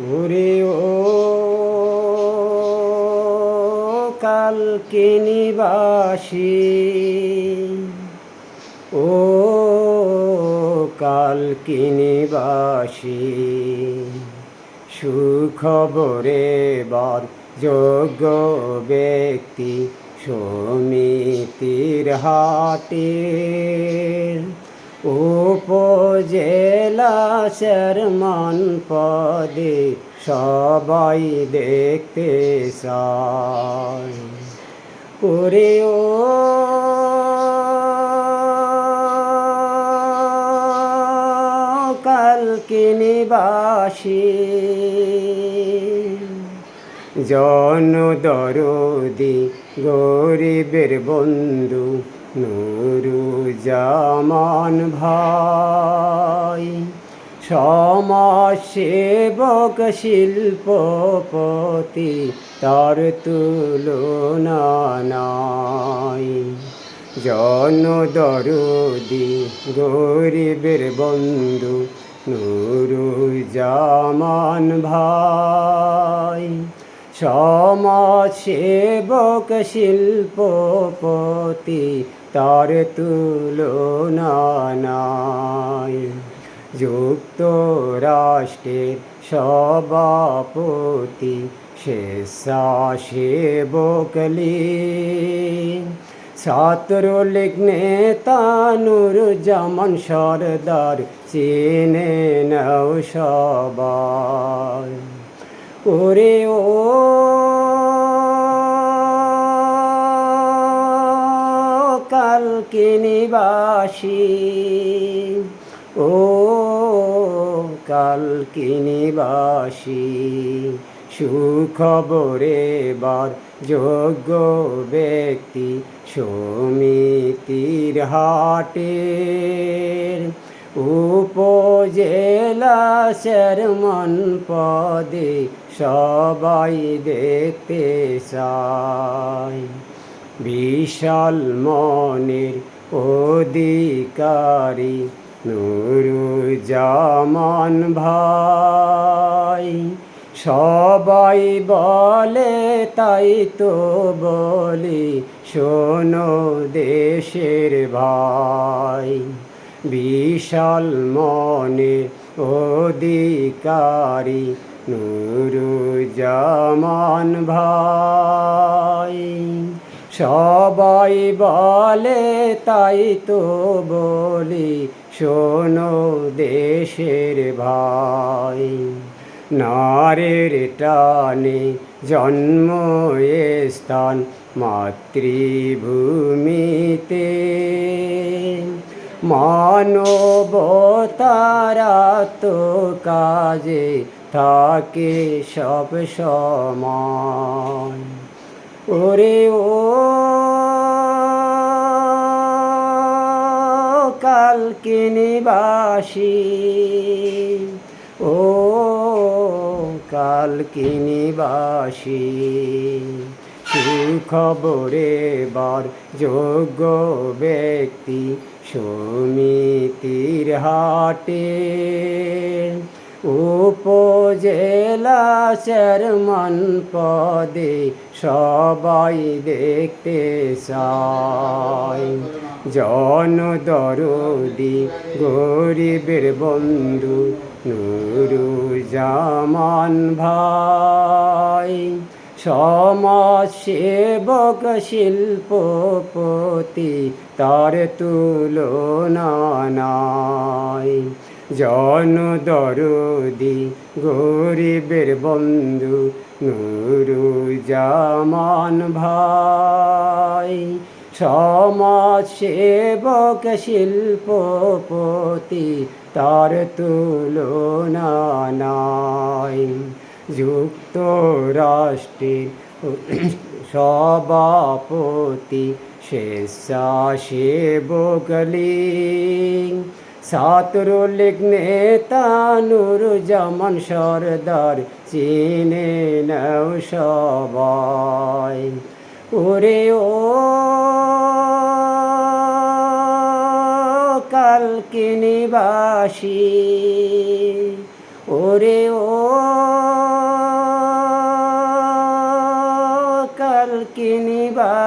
ওরে ও কালকে নিবাসী। ও কালকে নিবাসী। সুখবরে বার যোগ্য ব্যক্তি সমিতির হাটের উপজেলা চেয়ারম্যান পদে সবাই দেখতে চায়। ওরে ও কালকে নিবাসী। জন দরদি গরিবের বন্ধু নুরু জামান ভাই। সমাজসেবক, শিল্পপতি, তার তুলনা জন দরদি গরিবের বন্ধু নুরু জামান ভাই। সমাজসেবক শিল্পপতি তার তুলনা নাই যুক্তরাষ্ট্রের সভাপতি স্বেচ্ছাসেবক লীগ ছাত্রলীগ নেতা নুর জামান সরদার চিনে নাও সবাই। ওরে ও কালকে নিবাসী সুখবরে বার যোগ্য ব্যক্তি সমিতির হাটের। উপজেলা চেয়ারম্যান পদে সবাই দেখতে চায়। বিশাল মনের অধিকারী নুরুজামান ভাই, সবাই বলে, তাই তো বলি, শোনো দেশের ভাই। বিশাল মনে অধিকারী নুরুজামান ভাই। সবাই বলে, তাই তো বলি শোনো দেশের ভাই, নারের টানে জন্ম স্থান মাতৃভূমিতে। মানবতারা তো কাজে থাকে সব সমান। ওরে ও কালকে নিবাসী। ও কালকে নিবাসী। সুখবরে বার যোগ্য ব্যক্তি সমিতির হাটে। উপজেলা চেয়ারম্যান পদে সবাই দেখতে চায় জন দরদি গরিবের বন্ধু নুরু জামান ভাই। সমাজসেবক শিল্পপতি তার তুলনা নাই। জন দরদি গরিবের বন্ধু নুরু জামান ভাই সমাজসেবক শিল্পপতি তার তুলনা নাই। যুক্তরাষ্ট্রের সভাপতি স্বেচ্ছাসেবক লীগ। ছাত্রলীগ নেতা নুর জামান সরদার, চিনে নাও সবাই। ওরে ও কালকে নিবাসী ওরে ও কালকিনিবাসী